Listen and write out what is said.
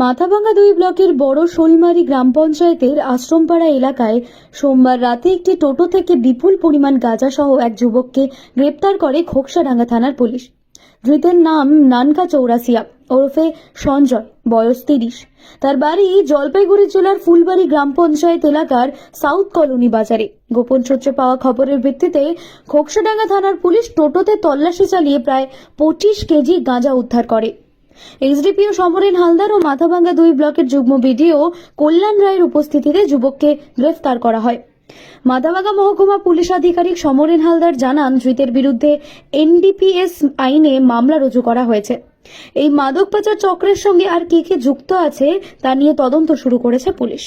মাথাভাঙ্গা দুই ব্লকের বড় শোলমারি গ্রাম পঞ্চায়েতের আশ্রমপাড়া এলাকায় সোমবার রাতে একটি টোটো থেকে বিপুল পরিমাণ গাঁজাসহ এক যুবককে গ্রেপ্তার করে খোকসাডাঙ্গা থানার পুলিশ। ধৃতের নাম নানকা চৌরাসিয়া, ওরফে সঞ্জয়, বয়স তিরিশ। তার বাড়ি জলপাইগুড়ি জেলার ফুলবাড়ি গ্রাম পঞ্চায়েত এলাকার সাউথ কলোনি বাজারে। গোপন সূত্রে পাওয়া খবরের ভিত্তিতে খোকসাডাঙ্গা থানার পুলিশ টোটোতে তল্লাশি চালিয়ে প্রায় পঁচিশ কেজি গাঁজা উদ্ধার করে। এসডিপিও সমরেন হালদার ও মাথাভাঙ্গা দুই ব্লকের যুগ্ম বিডিও কল্যাণ রায়ের উপস্থিতিতে যুবককে গ্রেফতার করা হয়। মাথাভাঙ্গা মহকুমা পুলিশ আধিকারিক সমরেন হালদার জানান, ধৃতের বিরুদ্ধে এনডিপিএস আইনে মামলা রুজু করা হয়েছে। এই মাদক পাচার চক্রের সঙ্গে আর কে কে যুক্ত আছে তা নিয়ে তদন্ত শুরু করেছে পুলিশ।